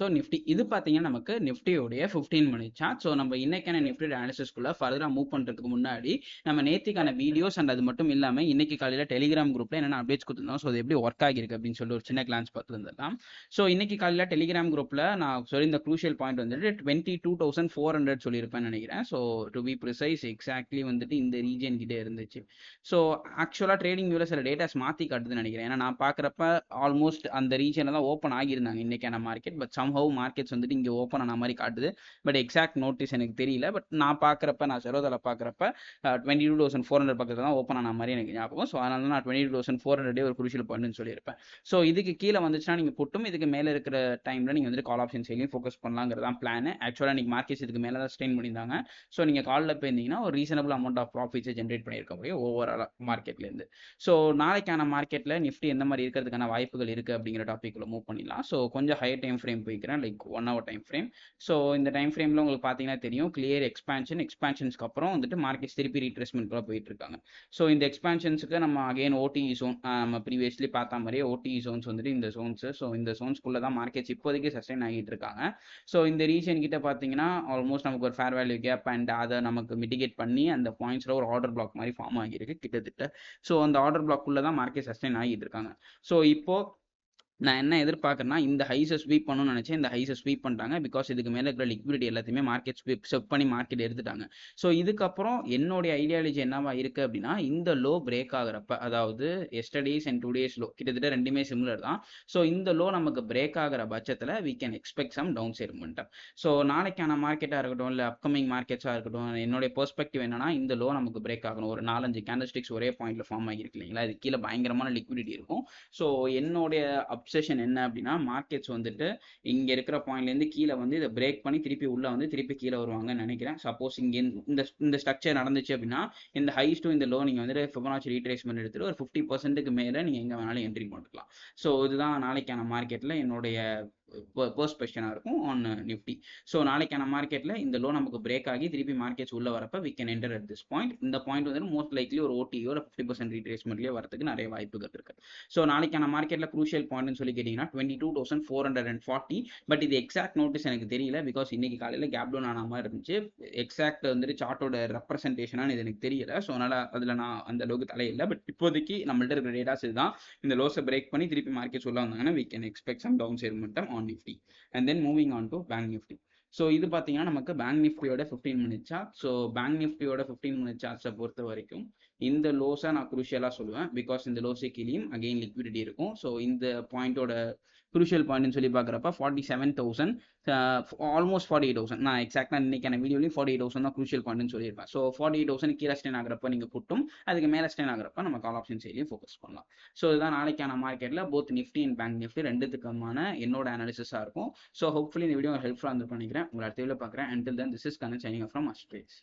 So Nifty இது பார்த்தீங்கன்னா நமக்கு நிஃப்டியோடைய ஃபிஃப்டீன் மணி சார்ட் ஸோ நம்ம இன்னைக்கான நிஃப்டி அனாலிசிஸ்க்குள்ள ஃபர்தராக மூவ் பண்ணுறதுக்கு முன்னாடி நம்ம நேத்திக்கான வீடியோஸ் அண்ட் அது மட்டும் இல்லாமல் இன்னைக்கு காலையில் டெலிகிராம் குரூப்பில் என்னென்ன அப்டேட்ஸ் கொடுத்துருந்தோம். ஸோ அது எப்படி ஒர்க் ஆகிருக்கு அப்படின்னு சொல்லி ஒரு சின்ன கிளான்ஸ் பார்த்துருந்தலாம். ஸோ இன்னைக்கு காலையில் டெலிகிராம் குரூப்பில் நான் சொல்லி இந்த க்ரூஷியல் பாயிண்ட் வந்துட்டு twenty two thousand four hundred சொல்லியிருப்பேன்னு நினைக்கிறேன். So to be precise exactly வந்துட்டு இந்த ரீஜன் கிட்டே இருந்துச்சு. ஸோ ஆக்சுவலாக ட்ரேடிங் வியூவில் சில டேட்டாஸ் மாற்றி காட்டுதுன்னு நினைக்கிறேன். ஏன்னா நான் பார்க்குறப்ப ஆல்மோஸ்ட் அந்த ரீஜனில் தான் ஓப்பன் ஆகியிருந்தாங்க இன்னைக்கான market but some somehow markets வந்துட்டு இங்கே ஓப்பன் ஆன மாதிரி காட்டுது. பட் எக்ஸாக்ட் நோட்டீஸ் எனக்கு தெரியல. பட் நான் பார்க்குறப்ப நான் செரோதால பார்க்குறப்ப twenty two thousand four hundred பக்கத்தில் தான் ஓப்பன் ஆன மாதிரி எனக்கு ஞாபகம். ஸோ அதனால நான் டுவெண்ட்டி டூ தௌசண்ட் ஃபோர் ஹண்ட்ரடே ஒரு குரூஷியல் பண்ணுன்னு சொல்லியிருப்பேன். ஸோ இதுக்கு கீழே வந்துச்சுன்னா நீங்கள் புட்டும் இதுக்கு மேலே இருக்கிற டைமில் நீங்கள் வந்துட்டு கால் ஆப்ஷன் சேலையும் ஃபோக்கஸ் பண்ணலாங்கிறது தான் பிளான் ஆக்சுவலாக இன்னைக்கு மார்க்கெட்ஸ் இதுக்கு மேலே தான் ஸ்டெயின் பண்ணியிருந்தாங்க. ஸோ நீங்கள் காலில் போயிருந்தீங்கன்னா ஒரு ரீசனபிள் அமௌண்ட் ஆஃப் ப்ராஃபிட்ஸை ஜென்ரேட் பண்ணியிருக்க முடியும் ஓவரால் மார்க்கெட்லேருந்து ஸோ நாளைக்கான மார்க்கெட்டில் நிஃப்டி எந்த மாதிரி இருக்கிறதுக்கான வாய்ப்புகள் இருக்குது அப்படிங்கிற டாப்பிக்கில் மூவ் பண்ணிடலாம். ஸோ கொஞ்சம் ஹை டைம் ஃப்ரேம் போய் வைக்கிறேன் like one hour time frame so இந்த டைம் ஃப்ரேமில் உங்களுக்கு பார்த்தீங்கன்னா தெரியும் கிளியர் எக்ஸ்பான்ஷன் எக்ஸ்பான்ஷன்ஸ்க்கு அப்புறம் வந்துட்டு மார்க்கெட்ஸ் திருப்பி ரீட்ரெஸ்மெண்ட்குள்ள போயிட்டு இருக்காங்க. ஸோ இந்த எக்ஸ்பான்ஷன்ஸுக்கு நம்ம அகைன் ஓடிஇ ஜோன் நம்ம ப்ரீவியஸ்லி பார்த்த மாதிரியே ஓடிஇ ஜோன்ஸ் வந்துட்டு இந்த ஜோன்ஸ் ஸோ இந்த ஜோன்ஸ்குள்ளே தான் மார்க்கெட்ஸ் இப்போதைக்கு சஸ்டைன் ஆகிட்டு இருக்காங்க. ஸோ இந்த ரீஜன் கிட்ட பார்த்தீங்கன்னா ஆல்மோஸ்ட் நமக்கு ஒரு ஃபேர் வேல்யூ கேப் அண்ட் அதை நமக்கு மிட்டிகேட் பண்ணி அந்த பாயிண்ட்ஸில் ஒரு ஆர்டர் பிளாக் மாதிரி ஃபார்ம் ஆகியிருக்கு கிட்டத்தட்ட. ஸோ அந்த ஆர்டர் பிளாக்குள்ளே தான் மார்க்கெட் சஸ்டைன் ஆகிட்டு இருக்காங்க. ஸோ இப்போ நான் என்ன எதிர்பார்க்குறேன்னா இந்த ஹைஸை ஸ்வீப் பண்ணணும்னு நினச்சேன். இந்த ஹைஸை ஸ்வீப் பண்ணிட்டாங்க. பிகாஸ் இதுக்கு மேலே இருக்கிற லிக்விடிட்டி எல்லாத்தையுமே மார்க்கெட் ஸ்வீப் ஸ்வெப் பண்ணி மார்க்கெட் எடுத்துட்டாங்க. ஸோ இதுக்கப்புறம் என்னுடைய ஐடியாலஜி என்னவா இருக்குது அப்படின்னா இந்த லோ பிரேக் ஆகிறப்ப அதாவது yesterday's and two days low கிட்டத்தட்ட ரெண்டுமே சிமிலர் தான். ஸோ இந்த லோ நமக்கு பிரேக் ஆகிற பட்சத்தில் we can expect some down side momentum so நாளைக்கான மார்க்கெட்டாக இருக்கட்டும் இல்லை அப்கமிங் மார்க்கெட்ஸாக இருக்கட்டும் என்னுடைய பெர்ஸ்பெக்டிவ் என்னன்னா இந்த லோ நமக்கு பிரேக் ஆகணும். ஒரு நாலஞ்சு கேண்டல்ஸ்டிக்ஸ் ஒரே பாயிண்ட்ல ஃபார்ம் ஆகிருக்கு இல்லைங்களா? இது கீழே பயங்கரமான லிக்விடிட்டி இருக்கும். ஸோ என்னுடைய அப்சஷன் என்ன அப்படின்னா மார்க்கெட்ஸ் வந்துட்டு இங்கே இருக்கிற பாயிண்ட்லேருந்து கீழே வந்து இதை பிரேக் பண்ணி திருப்பி உள்ளே வந்து திருப்பி கீழே வருவாங்கன்னு நினைக்கிறேன். சப்போஸ் இங்கே இந்த இந்த ஸ்ட்ரக்சர் நடந்துச்சு அப்படின்னா இந்த ஹைஸ் டு இந்த லோ நீங்கள் வந்துட்டு ஃபிபனாச்சி ரீட்ரேஸ்மெண்ட் எடுத்துட்டு ஒரு ஃபிஃப்டி பர்சன்ட்டுக்கு மேலே நீங்கள் எங்கே வேணாலும் என்ட்ரி பண்ணிக்கலாம் ஸோ இதுதான் நாளைக்கான மார்க்கெட்டில் என்னுடைய பர்ஸ்ட் பெர்ஸ்பெக்ஷனாக இருக்கும் ஆன் நிஃப்டி ஸோ நாளைக்கான மார்க்கெட்டில் இந்த லோ நமக்கு பிரேக் ஆகி திருப்பி மார்க்கெட்ஸ் உள்ள வரப்ப we can enter at this point இந்த பாயிண்ட் வந்து மோஸ்ட் லைக்லி ஒரு ஓட்டியோ ஒரு ஃபிஃப்டி பர்சன்ட் ரீட்ரேஸ்மெண்ட்லேயே வரதுக்கு நிறைய வாய்ப்புகள் இருக்கு. ஸோ நாளைக்கான மார்க்கெட்டில் க்ரூஷியல் பாயிண்ட்னு சொல்லி கேட்டிங்கன்னா twenty two thousand four hundred and forty but இது எக்ஸாக்ட் நோட்டீஸ் எனக்கு தெரியல பிகாஸ் இன்னைக்கு காலையில் கேப் டவுன் ஆன மாதிரி இருந்துச்சு. எக்ஸாக்ட் வந்துட்டு சார்ட்டோட ரெப்ரசன்டேஷனாக இது எனக்கு தெரியல. ஸோ அதனால் அதில் நான் அந்த அளவுக்கு தலையில்லை பட் இப்போதைக்கு நம்மள்ட்ட இருக்கிற டேட்டாஸ் இதுதான். இந்த லோஸை பிரேக் பண்ணி திருப்பி மார்க்கெட் சொல்ல வந்தாங்கன்னா we can expect some down side மட்டும் on Nifty and then moving on to Bank Nifty. So இது பார்த்தீங்கன்னா நமக்கு பேங்க் நிஃப்டியோட fifteen minute chart so bank நிஃப்டியோட ஃபிஃப்டீன் மினிட் சார்ட்ஸை பொறுத்த வரைக்கும் இந்த லோஸை நான் குரூஷியலாக சொல்லுவேன். பிகாஸ் இந்த லோஸை கீழேயும் அகெயின் லிக்விடிட்டி இருக்கும். ஸோ இந்த பாயிண்டோட குரூஷியல் பாயிண்ட்னு சொல்லி பார்க்குறப்ப forty seven thousand almost forty eight thousand நான் எக்ஸாக்டாக இன்னைக்கான வீடியோலையும் ஃபார்ட்டி எயிட் தௌசண்ட் தான் குரூஷியல் பாயிண்ட்னு சொல்லியிருப்பேன். ஸோ ஃபார்ட்டி எயிட் தௌசண்ட் கீழே ஸ்டேன் ஆகிறப்ப நீங்கள் புட்டும் அதுக்கு மேலே ஸ்டேன் ஆகிறப்ப நம்ம கால் ஆப்ஷன் சைட்லையும் ஃபோக்கஸ் பண்ணலாம். ஸோ இதுதான் நாளைக்கான மார்க்கெட்டில் both Nifty and bank Nifty ரெண்டுத்துக்குமான என்னோட அனாலிசிஸாக இருக்கும். ஸோ ஹோப்ஃபுல்லி இந்த வீடியோ ஹெல்ப்ஃபுல்லாக இருந்து பண்ணிக்கிறேன் உங்களை அடுத்த வீடியோ பார்க்குறேன் until then this is Kannan signing from அஸ்ட்ரேஸ்